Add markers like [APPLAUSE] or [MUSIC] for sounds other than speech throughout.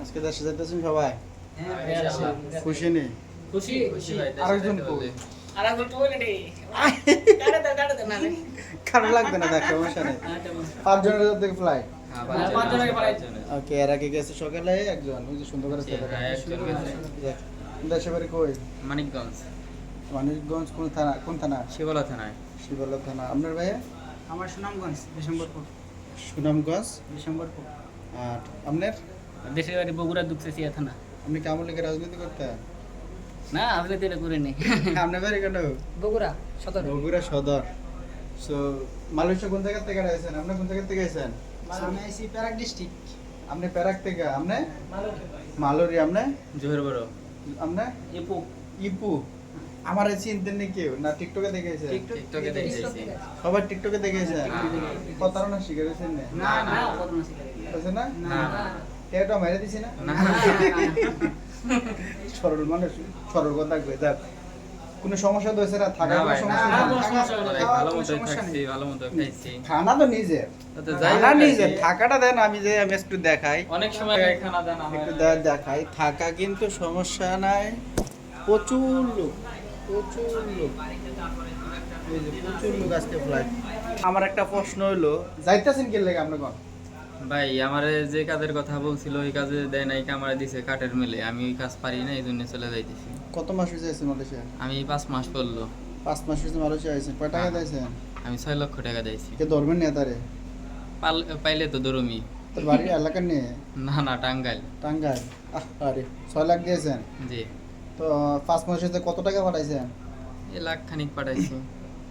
আজকে দেশে যাইতেছেন সবাই? হ্যাঁ, খুশি নেই খুশি আরেকজন কই? খারাপ লাগবে না দেখ সমস্যা নেই। পাঁচজনের থেকে হ্যাঁ, হ্যাঁ, পাঁচজনের, পাঁচজনের পালাই। পাঁচজনের। ওকে এর আগে গেছে সকালে একজন ওই যে সুন্দর করে জি, ছেলে হ্যাঁ, একজন গেছে। দেখ, দেশে বাড়ি কই? মানিকগঞ্জ। মানিকগঞ্জ কোন থানা কোন থানা? শিবলা থানায়। শিবলা থানা। আপনার ভাইয়া? আমার সুনামগঞ্জ ডিসেম্বরপুর সুনামগঞ্জ? ডিসেম্বরপুর আর আপনার? দেশের বাড়ি বগুড়া দুঃখছে সিয়া থানা আপনি কেমন লেগে রাজনীতি করতেন না আসলে তো এটা করে নেই [LAUGHS] আপনার বাড়ি কেন? বগুড়া সদর। বগুড়া সদর। সো মালয়েশিয়া কোন জায়গা থেকে আছেন আপনি কোন জায়গা থেকে আছেন আমি আইসি প্যারাক ডিস্ট্রিক্ট। আপনি প্যারাক থেকে আপনি? মালুরি। আপনি? জোহর বড় আপনি? এপো ইপু। আমার চিনতেন না কেউ? না টিকটকে দেখেছে? টিকটকে দেখেছি। সবাই টিকটকে দেখেছে। প্রতারণা শিকার হয়েছেন না না। শিকার হয়েছে না? না এটা মেরে দিছি না? সরল মানুষ সরল কথা কই যাক। কোনো সমস্যা তো হয়েছে না? কোনো সমস্যা নেই? খাওয়ার ভালো মতো খাইছি ভালো মতো খাইছি খানা তো নিজের খানা কি, থাকাটা দেন আমি যে আমি একটু দেখাই। অনেক সময় খানা দানা একটু দেখাই। থাকা কিন্তু সমস্যা নাই। প্রচুর লোক। প্রচুর লোক। এই যে প্রচুর লোক আজকে ফ্লাইট আমার একটা প্রশ্ন হইল যাইতেছেন কি লাগে আপনার কোন ভাই আমার যে কাজের কথা বলছিল ওই কাজে দেয় নাই আমার দিছে কাঠের মেলে। আমি ওই কাজ পারি না এই জন্য চলে যাইতেছি। কত মাস হয়েছে আছেন মালয়েশিয়া? আমি পাঁচ মাস পড়ল। পাঁচ মাস হয়েছে মালয়েশিয়া আছেন কয় টাকা দিয়েছেন আমি ছয় লক্ষ টাকা দিয়েছি কে ধরবেন না তারে পাইলে তো দরমি তোর বাড়ি এলাকার নিয়ে? না না টাঙ্গাইল। টাঙ্গাইল। আহ, আরে ছয় লাখ দিয়েছেন? জি। তো পাঁচ মাস হয়েছে কত টাকা পাঠাইছেন এ লাখ খানিক পাঠাইছি।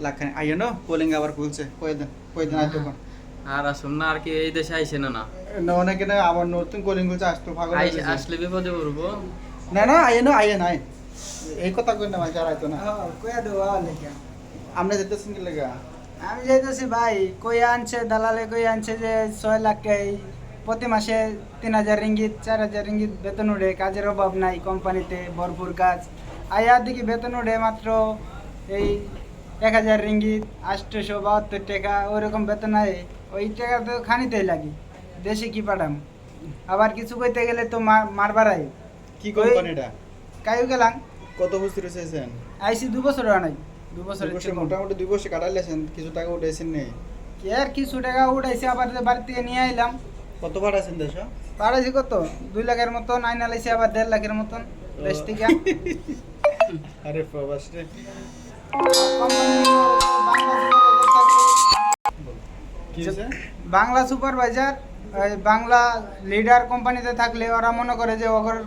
লাখ খানি আইও না কোলিং আবার খুলছে। কয়ে দেন কয়ে দেন আইতো আর আসুন না আর কি এই দেশে আইসে না না। না অনেকে না আবার নতুন কোলিং খুলছে আসতো পাগল আসলে বিপদে পড়ব। না না আইয়ে না আইয়ে নাই এই কথা কই না ভাই যারা আইতো না। কয়া দেওয়া লেখা আপনি যেতেছেন কি লেগা? আমি যাইতেছি ভাই কই আনছে দালালে কই আনছে যে ছয় লাখ এই প্রতি মাসে তিন হাজার রিঙ্গিত চার হাজার রিঙ্গিত বেতন উঠে কাজের অভাব নাই কোম্পানিতে ভরপুর কাজ। আয়ার দিকে বেতন উঠে মাত্র এই এক হাজার রিঙ্গিত আটশোশো বাহাত্তর টাকা ওইরকম বেতন আয়। ওই টাকা তো খানিতেই লাগে দেশে কি পাঠাম? আবার কিছু কইতে গেলে তো মার- মারবার আই কি কোম্পানিটা? কাইও গেলাম কত বছর হয়েছেন আইসি দু বছর নাই দু বছর মোটামুটি দুই বছর কাটাইলেছেন কিছু টাকা উঠেছেন নেই কি আর কিছু টাকা উঠাইছে আবার বাড়ি থেকে নিয়ে আইলাম। কত পাঠাইছেন দেশ? পাড়াইছি কত? দুই লাখের মতন আইনা লাইছে আবার দেড় লাখের মতন দেশ থেকে। আরে প্রবাস রে। বাংলা সুপারভাইজার বাংলা লিডার কোম্পানিতে থাকলে ওরা মনে করে যে ওগর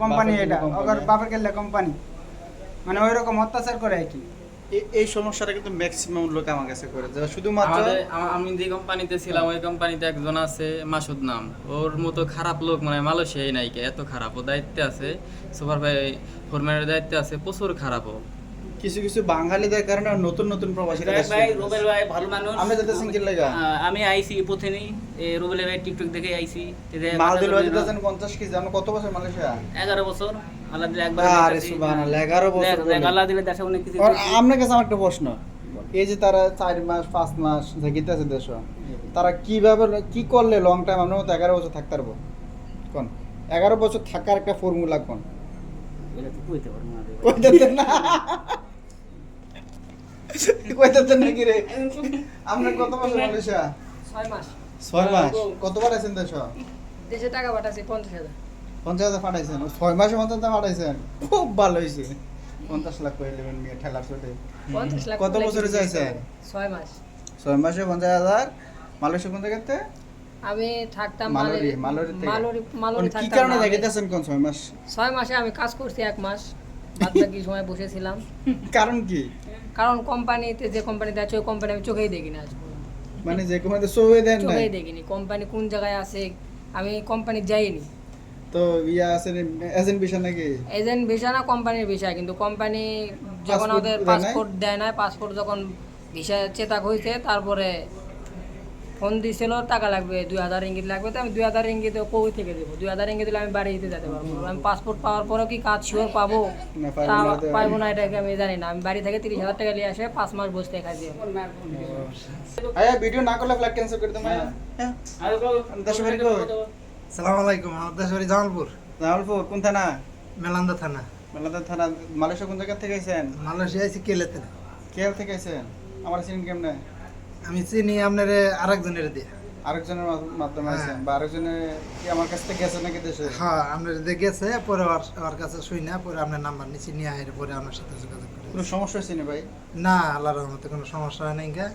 কোম্পানি এটা ওগর। বাপের কেল্লা কোম্পানি। মানে ওই রকম অত্যাচার করে আর কি। এই সমস্যাটা কিন্তু ম্যাক্সিমাম লোক আমার কাছে করে যারা শুধুমাত্র আমি যে কোম্পানিতে ছিলাম ওই কোম্পানিতে একজন আছে মাসুদ নাম। ওর মতো খারাপ লোক মানে মালয়েশিয়ায় নাই কে, এত খারাপ। ও দায়িত্বে আছে সুপার ভাই ফোরম্যানের দায়িত্বে আছে প্রচুর খারাপ ও। কিছু কিছু বাঙালিদের কারণে নতুন নতুন প্রবাসীরা ভাই ভাই। রুবেল ভাই ভালো মানুষ। আমরা যেতেছেন কি লেগা? আমি আইসি প্রথমেই এ রুবেল ভাই টিকটক দেখে আইসি এতে মাল দিল বাংলাদেশ যেতেছেন পঞ্চাশ কেজি। আমরা কত বছর মালয়েশিয়া? এগারো বছর। আল্লাহ দিলে একবার আরে সুবহানাল্লাহ, 11 বছর। আল্লাহ দিলে দেশে অনেক কিছু আর আপনার কাছে আমার একটা প্রশ্ন। এই যে তারা চার মাস পাঁচ মাস থাকিতেছে দেশ তারা কীভাবে কি করলে লং টাইম আপনার মতো এগারো বছর থাকতে পারব? কোন? এগারো বছর থাকার একটা ফর্মুলা কোন? এটা তো কইতে পারব না। [LAUGHS] কইতেছেন নাকি রে? আপনার কত বছর মালয়েশিয়া ছয় মাস। ছয় মাস? কতবার আছেন দেশ দেশে টাকা পঞ্চাশ হাজার। পঞ্চাশ হাজার পাঠাইছেন? ছয় মাসে পঞ্চাশ হাজার পাঠাইছেন? খুব ভালো হয়েছে পঞ্চাশ লাখ করে নেবেন মেয়ে কত বছরে চাইছেন? ছয় মাস। ছয় মাসে পঞ্চাশ হাজার? মালয়েশিয়া কোন জায়গাতে আমি থাকতাম মালরি মালরি মালরি মালরি কি কারণে না আমি। দেখাইতেছেন কোন ছয় মাস? ছয় মাসে আমি কাজ করছি এক মাস। বাদ বাকি সময় বসেছিলাম। কারণ কি? কারণ কোম্পানিতে যে কোম্পানিতে আছে ওই কোম্পানি আমি চোখেই দেখিনি আজ পর্যন্ত। মানে যে কোনো সবে দেন না চোখেই দেখিনি। কোম্পানি কোন জায়গায় আছে আমি কোম্পানি যাইনি। তো ইয়া আছে এজেন্ট বিষয় নাকি? এজেন্ট ভিসা না কোম্পানির ভিসা কিন্তু কোম্পানি যখন Passport ওদের দেয় নাই? পাসপোর্ট দেয় না পাসপোর্ট যখন ভিসা চেতাক হয়েছে তারপরে ফোন দিছিল টাকা লাগবে দুই হাজার ইঙ্গিত লাগবে তো আমি দুই হাজার ইঙ্গিত কই থেকে দেবো? দুই হাজার ইঙ্গিত দিলে আমি বাড়িতে যেতে পারব। আমি পাসপোর্ট পাওয়ার পরেও কি কাজ শিওর পাবো? তা পাইবো না এটাকে আমি জানি না। আমি বাড়ি থেকে তিরিশ হাজার টাকা নিয়ে আসে পাঁচ মাস বসতে খাইছি আয়া ভিডিও না করলে ফ্লাইট ক্যান্সেল করে দেবো হ্যাঁ। বাড়ি? সালাম আলাইকুম আমার দেশ বাড়ি জামালপুর। জামালপুর কোন থানা? মেলান্দা থানা। মেলাদার থানা মালয়েশিয়া কোন জায়গা থেকে আইছেন? মালয়েশিয়া কেলেতে। কেয়ার থেকে আইছেন? আমার চিনেন কেমনে? আমি চিনি আপনার আরেকজনের দিয়ে। আরেকজনের মাধ্যমে হ্যাঁ। বা আরেকজনে কি আমার কাছ থেকে গেছে নাকি দেশে? হ্যাঁ আপনার দিয়ে গেছে পরে ওর ওর কাছে শুই না পরে আপনার নাম্বার নিচে নিয়ে আয় পরে আপনার সাথে যোগাযোগ করে। কোনো সমস্যা হয়েছে না ভাই? না আল্লাহর রহমতে কোনো সমস্যা হয় নাই গা।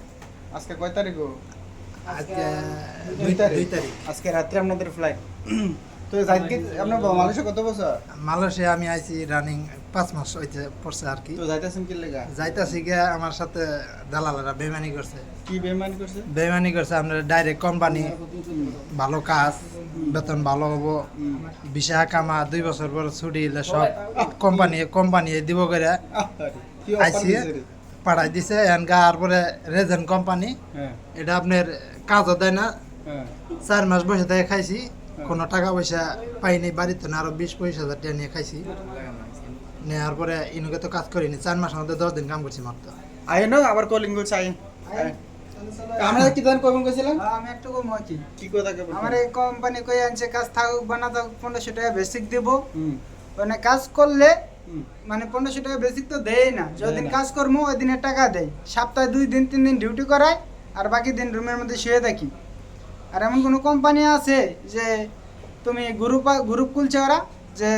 আজকে কয় তারিখ? আজকে দুই তারিখ দুই তারিখ। আজকে রাত্রে আপনাদের ফ্লাইট তো যাইতে আপনার মালয়েশিয়া কত বছর? মালয়েশিয়া আমি আইছি রানিং পাঁচ মাস হইতে পড়ছে আর কি। তো যাইতেছেন কি লেগা? যাইতাছি গিয়া আমার সাথে দালালেরা বেমানি করছে। কি বেমান করছে? বেমানি করছে আপনার ডাইরেক্ট কোম্পানি ভালো কাজ বেতন ভালো হব বিশা কামা দুই বছর পর ছুটি সব কোম্পানি কোম্পানি দিব করে আইসি? পাঠাই দিছে এনকা আর পরে রেজেন্ট কোম্পানি হ্যাঁ। এটা আপনার কাজও দেয় না। হ্যাঁ। চার মাস বসে থেকে খাইছি কোনো টাকা পয়সা পাইনি বাড়িতে না আরও বিশ পঁচিশ হাজার টাকা নিয়ে খাইছি। নেওয়ার পরে ইনুকে তো কাজ করিনি চার মাসের মধ্যে দশ দিন কাম করছি মাত্র। আয় না আবার কলিং করছে আয়। আমরা কি দান গেছিলাম হ্যাঁ, আমি একটু কম কি। কি কথা কে আমার এই কোম্পানি কই আনছে কাজ থাকুক বানা থাকুক পনেরোশো টাকা বেসিক দিব। মানে কাজ করলে মানে পনেরোশো টাকা বেসিক তো দেয় না। যদিন কাজ করব ওই দিনে টাকা দেয়। সপ্তাহে দুই দিন তিন দিন ডিউটি করায় আর বাকি দিন রুমের মধ্যে শুয়ে থাকি। আর এমন কোনো কোম্পানি আছে যে তুমি গ্রুপ গ্রুপ খুলছে ওরা যে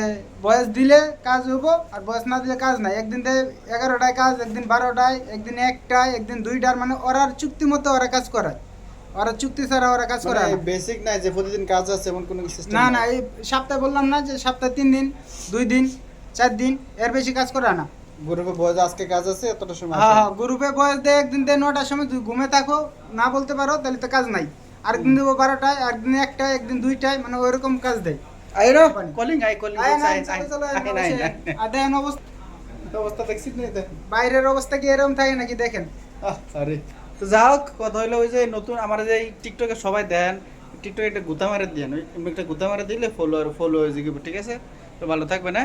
বয়স দিলে কাজ হব আর বয়স না দিলে কাজ নাই। একদিন এগারোটায় কাজ একদিন বারোটায় একদিন একটায় একদিন দুইটার মানে ওরার চুক্তি মতো ওরা কাজ করায়। ওরা চুক্তি ছাড়া ওরা কাজ করায় না। বেসিক নাই যে প্রতিদিন কাজ আছে এমন কোনো সিস্টেম না না এই সপ্তাহে বললাম না যে সপ্তাহে তিন দিন দুই দিন চার দিন এর বেশি কাজ করে না। গ্রুপে বয়স আজকে কাজ আছে এতটা সময় হ্যাঁ হ্যাঁ গ্রুপে বয়স দেয় একদিন দেয় নটার সময় ঘুমে থাকো না বলতে পারো তাহলে তো কাজ নাই। আরেকদিন দেবো বারোটায় আরেকদিন একটায় একদিন দুইটায় মানে ওইরকম কাজ দেয়। কলিং আই কলিং অবস্থা। অবস্থা বাইরের অবস্থা কি এরকম থাকে নাকি দেখেন? আরে তো যা হোক কথা হইল ওই যে নতুন আমার যে টিকটকে সবাই দেন টিকটকে একটা গুতা মারে দিয়ে একটা গুতা মারে দিলে ফলোয়ার ফলো হয়ে যাবে ঠিক আছে? তো ভালো থাকবে না